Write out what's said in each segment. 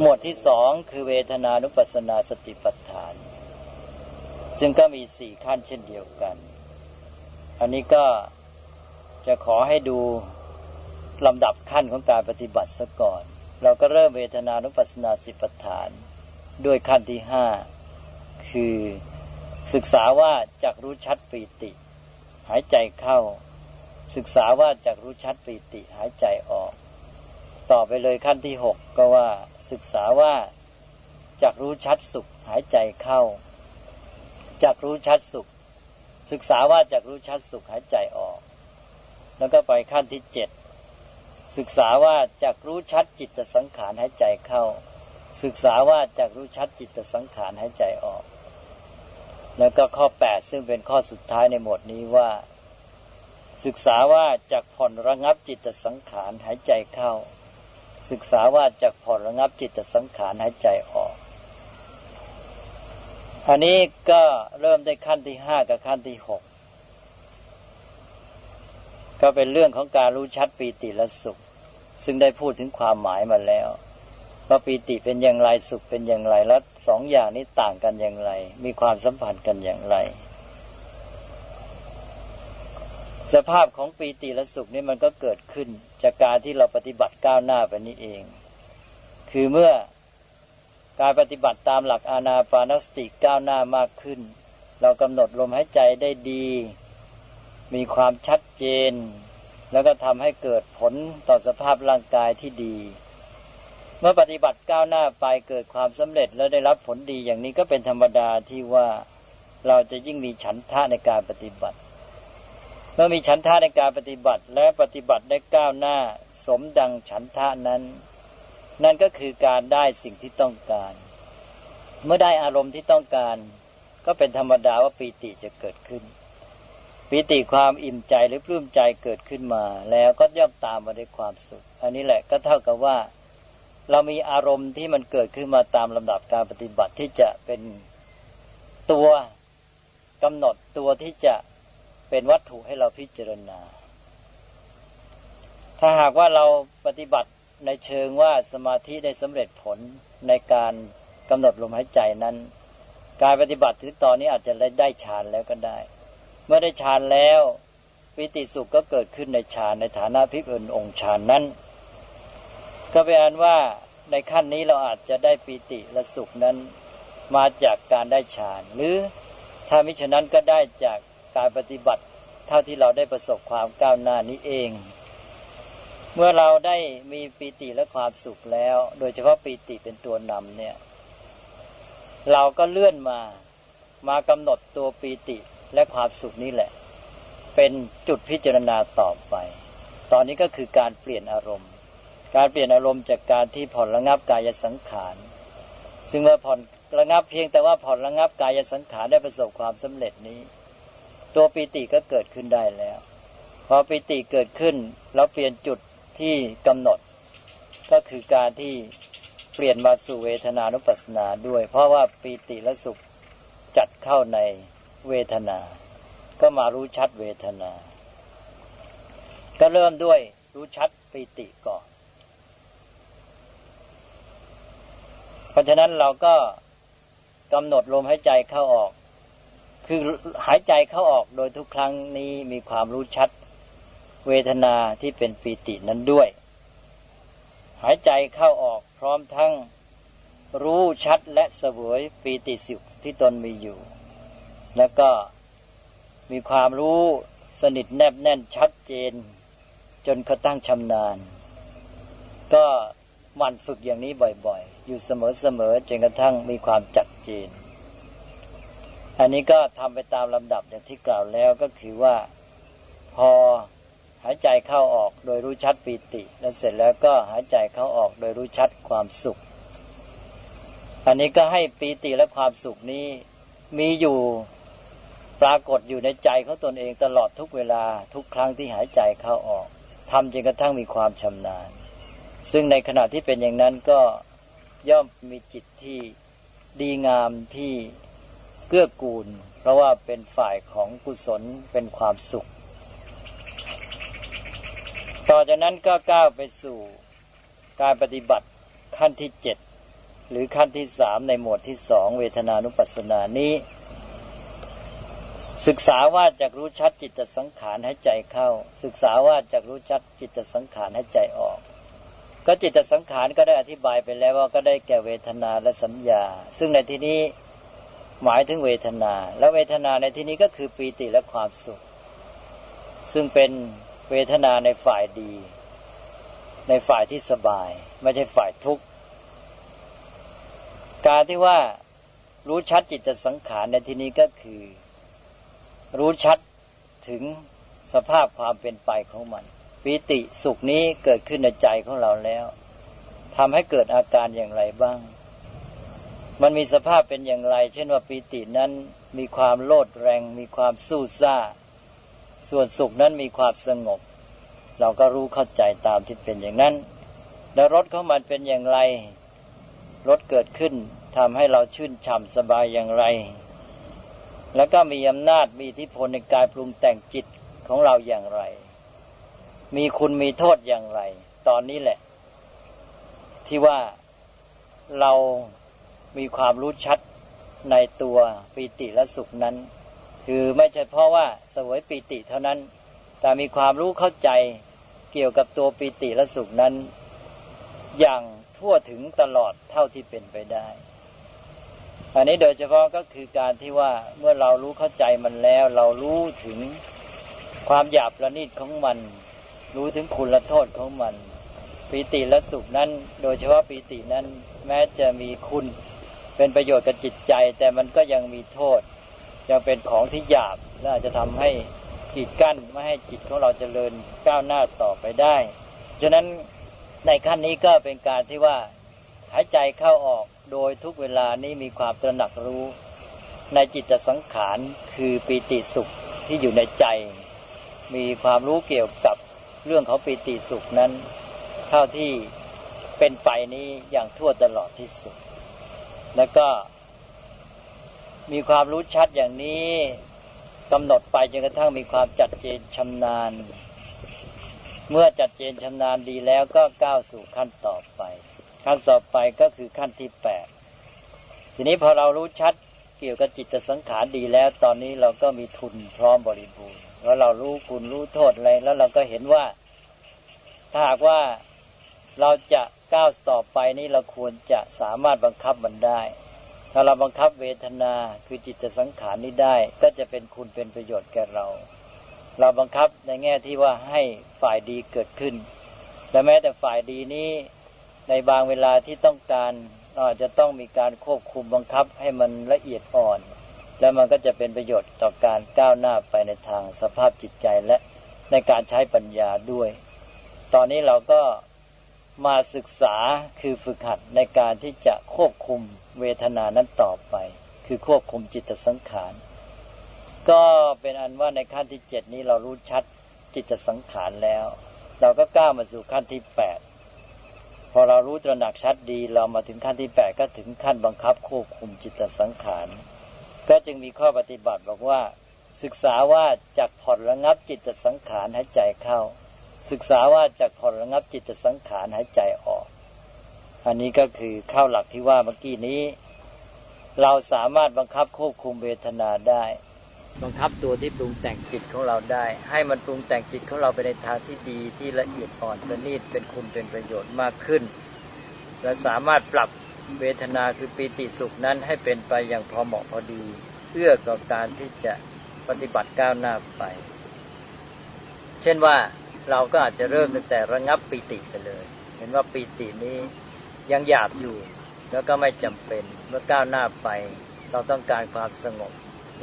หมวดที่สองคือเวทนานุปัสสนาสติปัฏฐาน ซึ่งก็มีสี่ขั้นเช่นเดียวกัน อันนี้ก็จะขอให้ดูลำดับขั้นของการปฏิบัติซะก่อน เราก็เริ่มเวทนานุปัสสนาสติปัฏฐาน ด้วยขั้นที่ห้าคือศึกษาว่าจากรู้ชัดปีติ หายใจเข้า ศึกษาว่าจากรู้ชัดปีติหายใจออก ต่อไปเลยขั้นที่หกก็ว่าศึกษาว่าจากรู้ชัดสุขหายใจเข้าจากรู้ชัดสุข ศึกษาว่าจากรู้ชัดสุขหายใจออก แล้วก็ไปขั้นที่เจ็ดศึกษาว่าจากรู้ชัดจิตสังขารหายใจเข้า ศึกษาว่าจากรู้ชัดจิตสังขารหายใจออก แล้วก็ข้อแปดซึ่งเป็นข้อสุดท้ายในหมวดนี้ว่า ศึกษาว่าจากผ่อนระงับจิตสังขารหายใจเข้า ศึกษาว่าจากผ่อนระงับจิตสังขารหายใจออก อันนี้ก็เริ่มได้ขั้นที่ห้ากับขั้นที่หกก็เป็นเรื่องของการรู้ชัดปีติและสุข ซึ่งได้พูดถึงความหมายมาแล้วว่าปีติเป็นอย่างไรสุขเป็นอย่างไรแล้วสองอย่างนี้ต่างกันอย่างไร มีความสัมพันธ์กันอย่างไร สภาพของปีติและสุขนี่มันก็เกิดขึ้น จากการที่เราปฏิบัติก้าวหน้าไปนี้เอง คือเมื่อการปฏิบัติตามหลักอานาปานสติก้าวหน้ามากขึ้น เรากำหนดลมหายใจได้ดี มีความชัดเจน แล้วก็ทำให้เกิดผลต่อสภาพร่างกายที่ดี เมื่อปฏิบัติก้าวหน้าไปเกิดความสำเร็จแล้วได้รับผลดีอย่างนี้ก็เป็นธรรมดาที่ว่าเราจะยิ่งมีฉันทะในการปฏิบัติ เมื่อมีฉันทะในการปฏิบัติและปฏิบัติได้ก้าวหน้า สมดังฉันทะนั้น นั่นก็คือการได้สิ่งที่ต้องการ เมื่อได้อารมณ์ที่ต้องการ ก็เป็นธรรมดาว่าปีติจะเกิดขึ้นปิติความอิ่มใจหรือปลื้มใจเกิดขึ้นมา แล้วก็ย่อมตามมาด้วยความสุข อันนี้แหละก็เท่ากับว่า เรามีอารมณ์ที่มันเกิดขึ้นมาตามลำดับการปฏิบัติที่จะเป็นตัวกำหนดตัวที่จะ เป็นวัตถุให้เราพิจารณา ถ้าหากว่าเราปฏิบัติในเชิงว่าสมาธิได้สำเร็จผลในการกำหนดลมหายใจนั้น การปฏิบัติถึงตอนนี้อาจจะได้ฌานแล้วก็ได้ เมื่อได้ฌานแล้วปิติสุขก็เกิดขึ้นในฌานในฐานะพิกลองค์ฌานนั้น ก็เป็นอันว่าในขั้นนี้เราอาจจะได้ปิติและสุขนั้นมาจากการได้ฌานหรือถ้ามิฉะนั้นก็ได้จาก การปฏิบัติ เท่าที่เราได้ประสบความก้าวหน้านี้เอง เมื่อเราได้มีปีติและความสุขแล้ว โดยเฉพาะปีติเป็นตัวนำเนี่ย เราก็เลื่อนมามากำหนดตัวปีติและความสุขนี้แหละ เป็นจุดพิจารณาต่อไป ตอนนี้ก็คือการเปลี่ยนอารมณ์ การเปลี่ยนอารมณ์จากการที่ผ่อนระงับกายสังขาร ซึ่งเมื่อผ่อนระงับเพียงแต่ว่าผ่อนระงับกายสังขารได้ประสบความสำเร็จนี้ ตัวปิติก็เกิดขึ้นได้แล้ว พอปิติเกิดขึ้นเราเปลี่ยนจุดที่กำหนด ก็คือการที่เปลี่ยนมาสู่เวทนานุปัสสนาด้วย เพราะว่าปีติและสุขจัดเข้าในเวทนา ก็มารู้ชัดเวทนา ก็เริ่มด้วยรู้ชัดปิติก่อน เพราะฉะนั้นเราก็กำหนดลมหายใจเข้าออก คือหายใจเข้าออกโดยทุกครั้งนี้มีความรู้ชัดเวทนาที่เป็นปีตินั้นด้วย หายใจเข้าออกพร้อมทั้งรู้ชัดและเสวยปีติสุขที่ตนมีอยู่ แล้วก็มีความรู้สนิทแนบแน่นชัดเจน จนกระตั้งชำนาญ ก็มันฝึกอย่างนี้บ่อยๆ อยู่เสมอๆจนกระทั่งมีความจัดเจน อันนี้ก็ทำไปตามลำดับอย่างที่กล่าวแล้วก็คือว่าพอหายใจเข้าออกโดยรู้ชัดปีติ แล้วเสร็จแล้วก็หายใจเข้าออกโดยรู้ชัดความสุข อันนี้ก็ให้ปีติและความสุขนี้มีอยู่ปรากฏอยู่ในใจของตนเองตลอดทุกเวลาทุกครั้งที่หายใจเข้าออกทำจนกระทั่งมีความชำนาญ ซึ่งในขณะที่เป็นอย่างนั้นก็ย่อมมีจิตที่ดีงามที่ เกื้อกูล เพราะว่าเป็นฝ่ายของกุศลเป็นความสุข ต่อจากนั้นก็ก้าวไปสู่การปฏิบัติขั้นที่เจ็ดหรือขั้นที่สามในหมวดที่สองเวทนานุปัสสนานี้ ศึกษาว่าจากรู้ชัดจิตสังขารให้ใจเข้า ศึกษาว่าจากรู้ชัดจิตสังขารให้ใจออก ก็จิตสังขารก็ได้อธิบายไปแล้วว่าก็ได้แก่เวทนาและสัญญา ซึ่งในที่นี้ หมายถึงเวทนา และเวทนาในที่นี้ก็คือปีติและความสุข ซึ่งเป็นเวทนาในฝ่ายดี ในฝ่ายที่สบาย ไม่ใช่ฝ่ายทุกข์ การที่ว่ารู้ชัดจิตสังขารในที่นี้ก็คือ รู้ชัดถึงสภาพความเป็นไปของมันปิติสุขนี้เกิดขึ้นในใจของเราแล้วทำให้เกิดอาการอย่างไรบ้าง มันมีสภาพเป็นอย่างไร เช่นว่าปิตินั้นมีความโลดแรง มีความสู้ซ่า ส่วนสุขนั้นมีความสงบ เราก็รู้เข้าใจตามที่เป็นอย่างนั้น แล้วรสของมันเป็นอย่างไรรสเกิดขึ้นทำให้เราชื่นฉ่ำสบายอย่างไร แล้วก็มีอำนาจมีอิทธิพลในการปรุงแต่งจิตของเราอย่างไร มีคุณมีโทษอย่างไร ตอนนี้แหละ ที่ว่าเรา มีความรู้ชัดในตัวปีติและสุขนั้น คือไม่ใช่เพราะว่าสวยปีติเท่านั้น แต่มีความรู้เข้าใจเกี่ยวกับตัวปีติและสุขนั้น อย่างทั่วถึงตลอดเท่าที่เป็นไปได้ อันนี้โดยเฉพาะก็คือการที่ว่าเมื่อเรารู้เข้าใจมันแล้ว เรารู้ถึงความหยาบประณีตของมัน รู้ถึงคุณและโทษของมันปีติและสุขนั้น โดยเฉพาะปีตินั้น แม้จะมีคุณ เป็นประโยชน์กับจิตใจ แต่มันก็ยังมีโทษ ยังเป็นของที่หยาบและอาจจะทำให้กีดกั้นไม่ให้จิตของเราจเจริญก้าวหน้าต่อไปได้ฉะนั้นในขั้นนี้ก็เป็นการที่ว่าหายใจเข้าออกโดยทุกเวลานี้มีความตระหนักรู้ ในจิตสังขารคือปีติสุขที่อยู่ในใจ มีความรู้เกี่ยวกับเรื่องของปีติสุขนั้น เท่าที่เป็นไปนี้อย่างทั่วตลอดที่สุด แล้วก็มีความรู้ชัดอย่างนี้กำหนดไปจนกระทั่งมีความจัดเจนชำนาญ เมื่อจัดเจนชำนาญดีแล้วก็ก้าวสู่ขั้นต่อไป ขั้นต่อไปก็คือขั้นที่แปดทีนี้พอเรารู้ชัดเกี่ยวกับจิตสังขารดีแล้ว ตอนนี้เราก็มีทุนพร้อมบริบูรณ์แล้วเรารู้คุณรู้โทษอะไรแล้วเราก็เห็นว่า ถ้าหากว่าเราจะ ก้าวต่อไปนี้เราควรจะสามารถบังคับมันได้ ถ้าเราบังคับเวทนาคือจิตสังขารนี้ได้ ก็จะเป็นคุณเป็นประโยชน์แก่เรา เราบังคับในแง่ที่ว่าให้ฝ่ายดีเกิดขึ้น และแม้แต่ฝ่ายดีนี้ในบางเวลาที่ต้องการเราอาจจะต้องมีการควบคุมบังคับให้มันละเอียดอ่อน แล้วมันก็จะเป็นประโยชน์ต่อการก้าวหน้าไปในทางสภาพจิตใจและในการใช้ปัญญาด้วย ตอนนี้เราก็ มาศึกษาคือฝึกหัดในการที่จะควบคุมเวทนานั้นต่อไป คือควบคุมจิตสังขาร ก็เป็นอันว่าในขั้นที่เจ็ดนี้เรารู้ชัดจิตสังขารแล้ว เราก็ก้าวมาสู่ขั้นที่แปดพอเรารู้ตระหนักชัดดี เรามาถึงขั้นที่แปดก็ถึงขั้นบังคับควบคุมจิตสังขาร ก็จึงมีข้อปฏิบัติบอกว่า ศึกษาว่าจากผ่อนระงับจิตสังขารใหายใจเข้า ศึกษาว่าจากผ่อนระงับจิตสังขารหายใจออก อันนี้ก็คือเข้าหลักที่ว่าเมื่อกี้นี้ เราสามารถบังคับควบคุมเวทนาได้ บังคับตัวที่ปรุงแต่งจิตของเราได้ ให้มันปรุงแต่งจิตของเราไปในทางที่ดีที่ละเอียดอ่อนประณีตเป็นคุณเป็นประโยชน์มากขึ้น และสามารถปรับเวทนาคือปีติสุขนั้นให้เป็นไปอย่างพอเหมาะพอดี เพื่อต่อการที่จะปฏิบัติก้าวหน้าไป เช่นว่า เราก็อาจจะเริ่มตั้งแต่ระงับปีติไปเลย เห็นว่าปีตินี้ยังหยาบอยู่ แล้วก็ไม่จำเป็นเมื่อก้าวหน้าไป เราต้องการความสงบ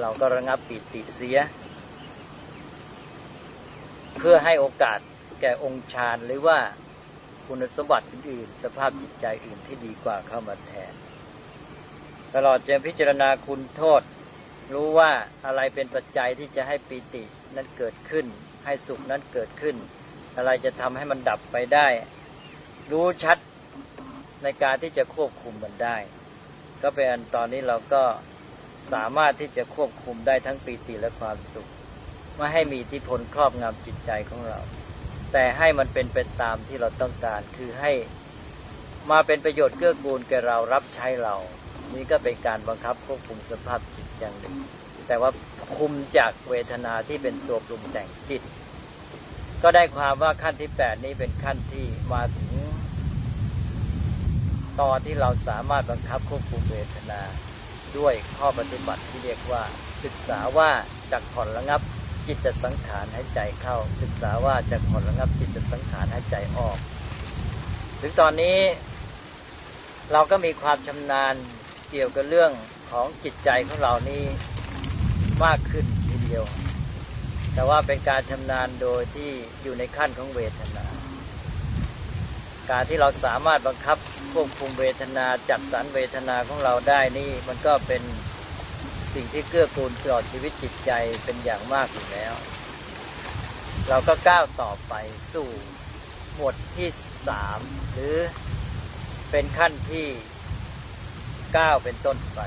เราก็ระงับปิติเสีย เพื่อให้โอกาสแก่องค์ฌานหรือว่าคุณสมบัติอื่น สภาพจิตใจอื่นที่ดีกว่าเข้ามาแทน ตลอดจนพิจารณาคุณโทษ รู้ว่าอะไรเป็นปัจจัยที่จะให้ปีตินั้นเกิดขึ้น ให้สุขนั้นเกิดขึ้น อะไรจะทำให้มันดับไปได้ รู้ชัดในการที่จะควบคุมมันได้ ก็เป็นอันตอนนี้เราก็สามารถที่จะควบคุมได้ทั้งปีติและความสุข ไม่ให้มีอิทธิพลครอบงำจิตใจของเรา แต่ให้มันเป็นไปตามที่เราต้องการคือให้มาเป็นประโยชน์เกื้อกูลแก่เรารับใช้เรา นี่ก็เป็นการบังคับควบคุมสภาพจิตอย่างหนึ่ง แต่ว่าคุมจากเวทนาที่เป็นตัวปรุงแต่งจิต ก็ได้ความว่าขั้นที่แปดนี้เป็นขั้นที่มาถึง ตอนที่เราสามารถบังคับควบคุมเวทนา ด้วยข้อปฏิบัติที่เรียกว่า ศึกษาว่าจากผ่อนระงับจิตสังขารให้ใจเข้า ศึกษาว่าจากผ่อนระงับจิตสังขารให้ใจออก ถึงตอนนี้เราก็มีความชำนาญเกี่ยวกับเรื่องของจิตใจของเรานี้ มากขึ้นทีเดียว แต่ว่าเป็นการชำนาญโดยที่อยู่ในขั้นของเวทนา การที่เราสามารถบังคับควบคุมเวทนาจัดสรรเวทนาของเราได้นี่มันก็เป็นสิ่งที่เกื้อกูลต่อชีวิตจิตใจเป็นอย่างมากอยู่แล้ว เราก็ก้าวต่อไปสู่หมวดที่สามหรือเป็นขั้นที่เก้าเป็นต้นไป